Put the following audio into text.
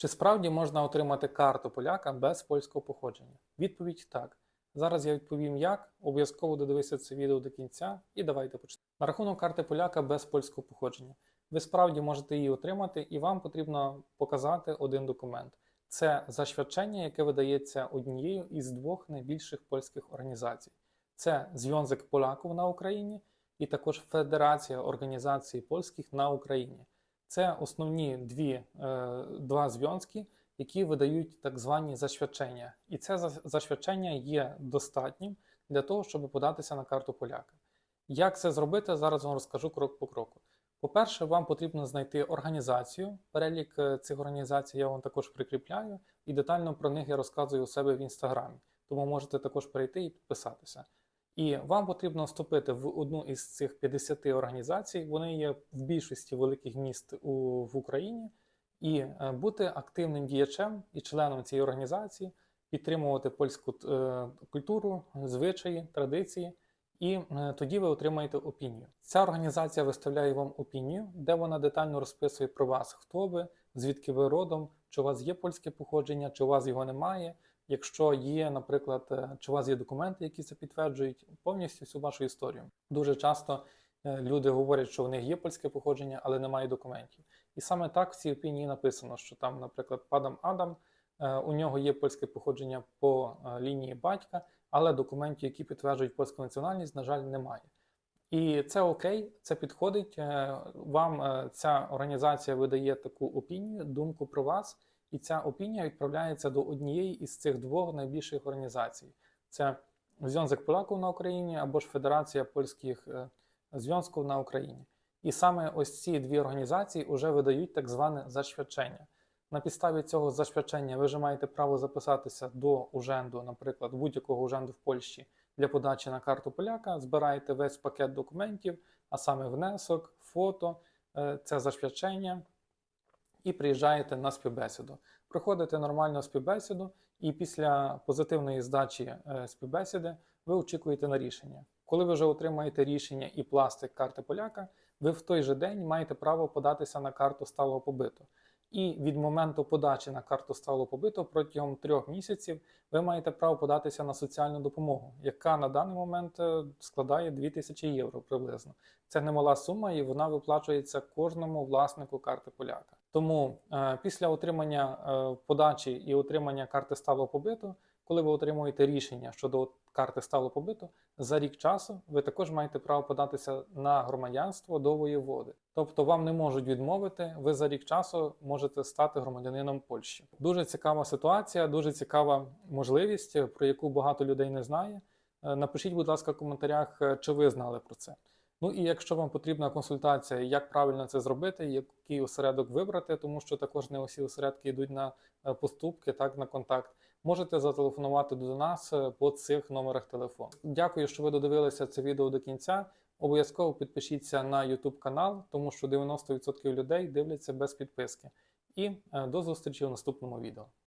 Чи справді можна отримати карту поляка без польського походження? Відповідь так. Зараз я відповім як. Обов'язково додивися це відео до кінця і давайте почнемо. На рахунок карти поляка без польського походження. Ви справді можете її отримати, і вам потрібно показати один документ. Це засвідчення, яке видається однією із двох найбільших польських організацій. Це Зв'язок Поляків на Україні і також Федерація організацій польських на Україні. Це основні дві, е, два зв'язки, які видають так звані засвідчення. І це зас- засвідчення є достатнім для того, щоб податися на карту поляка. Як це зробити, зараз вам розкажу крок по кроку. По-перше, вам потрібно знайти організацію. Перелік е, цих організацій я вам також прикріпляю, і детально про них я розказую у себе в інстаграмі. Тому можете також перейти і підписатися. І вам потрібно вступити в одну із цих 50 організацій. Вони є в більшості великих міст у, в Україні, і е, бути активним діячем і членом цієї організації, підтримувати польську е, культуру, звичаї, традиції. І е, тоді ви отримаєте опінію. Ця організація виставляє вам опінію, де вона детально розписує про вас, хто ви, звідки ви родом, чи у вас є польське походження, чи у вас його немає. Якщо є, наприклад, е, чи у вас є документи, які це підтверджують, повністю всю вашу історію. Дуже часто е, люди говорять, що в них є польське походження, але немає документів. І саме так в цій опінії написано, що там, наприклад, Падам Адам, е, у нього є польське походження по лінії батька, але документів, які підтверджують польську національність, на жаль, немає. І це окей, це підходить. Вам ця організація видає таку опінію, думку про вас, і ця опінія відправляється до однієї із цих двох найбільших організацій: це Зв'язок Поляків на Україні або ж Федерація польських е, зв'язків на Україні. І саме ось ці дві організації вже видають так зване засвідчення. На підставі цього засвідчення ви вже маєте право записатися до уженду, наприклад, будь-якого уженду в Польщі для подачі на карту поляка, збираєте весь пакет документів, а саме внесок, фото, е, це засвідчення, і приїжджаєте на співбесіду. Проходите нормальну співбесіду, і після позитивної здачі е, співбесіди ви очікуєте на рішення. Коли ви вже отримаєте рішення і пластик карти поляка, ви в той же день маєте право податися на карту сталого побиту. І від моменту подачі на карту сталого побиту протягом трьох місяців ви маєте право податися на соціальну допомогу, яка на даний момент е, складає 2000 євро приблизно. Це немала сума, і вона виплачується кожному власнику карти поляка. Тому е, після отримання е, подачі і отримання карти сталого побиту, коли ви отримуєте рішення щодо карти сталого побиту, за рік часу ви також маєте право податися на громадянство до воєводи. Тобто вам не можуть відмовити, ви за рік часу можете стати громадянином Польщі. Дуже цікава ситуація, дуже цікава можливість, про яку багато людей не знає. Е, Напишіть, будь ласка, в коментарях, чи ви знали про це. Ну і якщо вам потрібна консультація, як правильно це зробити, який осередок вибрати, тому що також не усі осередки йдуть на е, поступки, так на контакт. Можете зателефонувати до нас е, по цих номерах телефону. Дякую, що ви додивилися це відео до кінця. Обов'язково підпишіться на YouTube канал, тому що 90% людей дивляться без підписки. І е, до зустрічі у наступному відео.